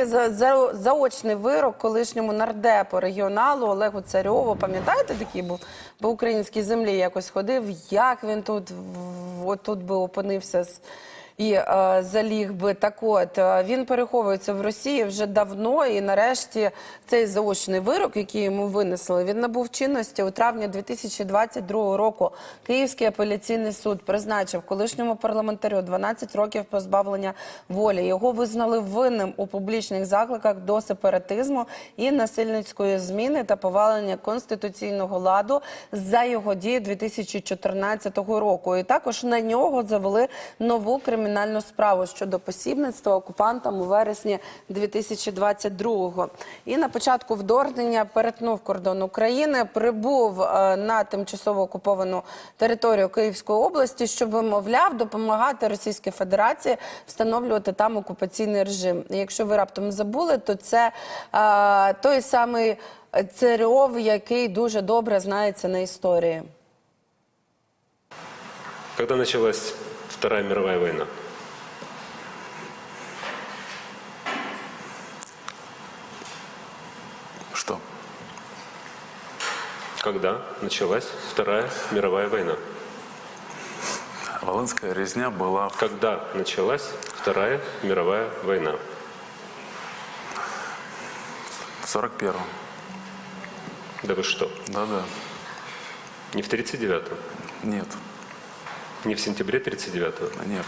І за, за заочний вирок колишньому нардепу регіоналу Олегу Царьову. Пам'ятаєте, такий був по українській землі якось ходив. Як він тут отут тут би опинився з. І е, заліг би так от е, він переховується в Росії вже давно, і нарешті цей заочний вирок, який йому винесли, він набув чинності у травні 2022 року. Київський апеляційний суд призначив колишньому парламентарю 12 років позбавлення волі. Його визнали винним у публічних закликах до сепаратизму і насильницької зміни та повалення конституційного ладу за його дії 2014 року. І також на нього завели нову кримінальну справу щодо посібництва окупантам у вересні 2022-го. І на початку вторгнення перетнув кордон України, прибув е, на тимчасово окуповану територію Київської області, щоб, мовляв, допомагати Російській Федерації встановлювати там окупаційний режим. Якщо ви раптом забули, то це е, той самий Царьов, який дуже добре знається на історії. Когда началась Вторая мировая война? Что? Когда началась Вторая мировая война? Волынская резня была в Когда началась Вторая мировая война? 41-м. Да вы что? Да-да. Не в 39-м? Нет. Не в сентябре 39-го? Нет.